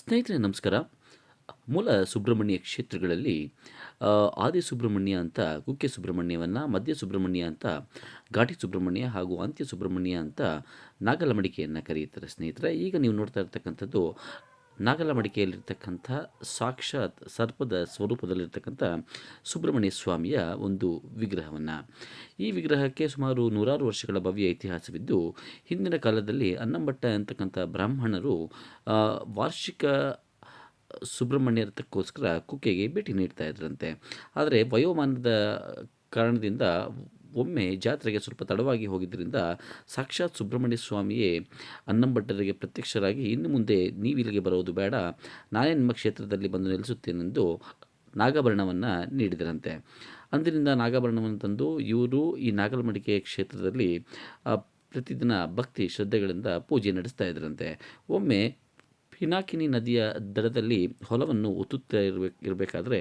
ಸ್ನೇಹಿತರೆ, ನಮಸ್ಕಾರ. ಮೂಲ ಸುಬ್ರಹ್ಮಣ್ಯ ಕ್ಷೇತ್ರಗಳಲ್ಲಿ ಆದಿ ಸುಬ್ರಹ್ಮಣ್ಯ ಅಂತ, ಕುಕ್ಕೆ ಸುಬ್ರಹ್ಮಣ್ಯವನ್ನು, ಮಧ್ಯ ಸುಬ್ರಹ್ಮಣ್ಯ ಅಂತ, ಘಾಟಿ ಸುಬ್ರಹ್ಮಣ್ಯ ಹಾಗೂ ಅಂತ್ಯ ಸುಬ್ರಹ್ಮಣ್ಯ ಅಂತ ನಾಗಲಮಡಿಕೆಯನ್ನು ಕರೆಯುತ್ತಾರೆ ಸ್ನೇಹಿತರೆ. ಈಗ ನೀವು ನೋಡ್ತಾ ಇರ್ತಕ್ಕಂಥದ್ದು ನಾಗಲಮಡಿಕೆಯಲ್ಲಿರ್ತಕ್ಕಂಥ ಸಾಕ್ಷಾತ್ ಸರ್ಪದ ಸ್ವರೂಪದಲ್ಲಿರ್ತಕ್ಕಂಥ ಸುಬ್ರಹ್ಮಣ್ಯ ಸ್ವಾಮಿಯ ಒಂದು ವಿಗ್ರಹವನ್ನು. ಈ ವಿಗ್ರಹಕ್ಕೆ ಸುಮಾರು ನೂರಾರು ವರ್ಷಗಳ ಭವ್ಯ ಇತಿಹಾಸವಿದ್ದು, ಹಿಂದಿನ ಕಾಲದಲ್ಲಿ ಅನ್ನಂಬಟ್ಟ ಅಂತಕ್ಕಂಥ ಬ್ರಾಹ್ಮಣರು ವಾರ್ಷಿಕ ಸುಬ್ರಹ್ಮಣ್ಯರ್ಥಕ್ಕೋಸ್ಕರ ಕುಕ್ಕೆಗೆ ಭೇಟಿ ನೀಡ್ತಾ ಇದ್ರಂತೆ. ಆದರೆ ವಯೋಮಾನದ ಕಾರಣದಿಂದ ಒಮ್ಮೆ ಜಾತ್ರೆಗೆ ಸ್ವಲ್ಪ ತಡವಾಗಿ ಹೋಗಿದ್ದರಿಂದ ಸಾಕ್ಷಾತ್ ಸುಬ್ರಹ್ಮಣ್ಯ ಸ್ವಾಮಿಯೇ ಅನ್ನಂಬಟ್ಟರಿಗೆ ಪ್ರತ್ಯಕ್ಷರಾಗಿ ಇನ್ನು ಮುಂದೆ ನೀವು ಇಲ್ಲಿಗೆ ಬರೋದು ಬೇಡ, ನಾನೇ ನಿಮ್ಮ ಕ್ಷೇತ್ರದಲ್ಲಿ ಬಂದು ನಿಲ್ಲಿಸುತ್ತೇನೆಂದು ನಾಗಾಭರಣವನ್ನು ನೀಡಿದರಂತೆ. ಅಂದಿನಿಂದ ನಾಗಾಭರಣವನ್ನು ತಂದು ಇವರು ಈ ನಾಗಲಮಡಿಕೆ ಕ್ಷೇತ್ರದಲ್ಲಿ ಪ್ರತಿದಿನ ಭಕ್ತಿ ಶ್ರದ್ಧೆಗಳಿಂದ ಪೂಜೆ ನಡೆಸ್ತಾ ಇದ್ರಂತೆ. ಒಮ್ಮೆ ಪಿನಾಕಿನಿ ನದಿಯ ದಡದಲ್ಲಿ ಹೊಲವನ್ನು ಒತ್ತುತ್ತಾ ಇರಬೇಕು ಇರಬೇಕಾದ್ರೆ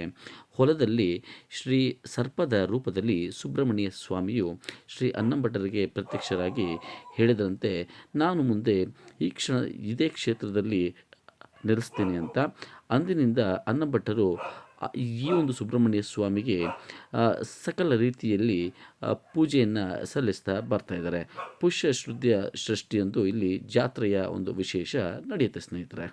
ಹೊಲದಲ್ಲಿ ಶ್ರೀ ಸರ್ಪದ ರೂಪದಲ್ಲಿ ಸುಬ್ರಹ್ಮಣ್ಯ ಸ್ವಾಮಿಯು ಶ್ರೀ ಅನ್ನಂಭಟ್ಟರಿಗೆ ಪ್ರತ್ಯಕ್ಷರಾಗಿ ಹೇಳಿದಂತೆ, ನಾನು ಮುಂದೆ ಈ ಕ್ಷಣ ಇದೇ ಕ್ಷೇತ್ರದಲ್ಲಿ ನೆಲೆಸ್ತೇನೆ ಅಂತ. ಅಂದಿನಿಂದ ಅನ್ನಭಟ್ಟರು ಈ ಒಂದು ಸುಬ್ರಹ್ಮಣ್ಯ ಸ್ವಾಮಿಗೆ ಸಕಲ ರೀತಿಯಲ್ಲಿ ಪೂಜೆಯನ್ನು ಸಲ್ಲಿಸ್ತಾ ಬರ್ತಾ ಇದ್ದಾರೆ. ಪುಷ್ಯ ಶ್ರದ್ಧೆಯ ಸೃಷ್ಟಿಯಂದು ಇಲ್ಲಿ ಜಾತ್ರೆಯ ಒಂದು ವಿಶೇಷ ನಡೆಯುತ್ತೆ ಸ್ನೇಹಿತರೆ.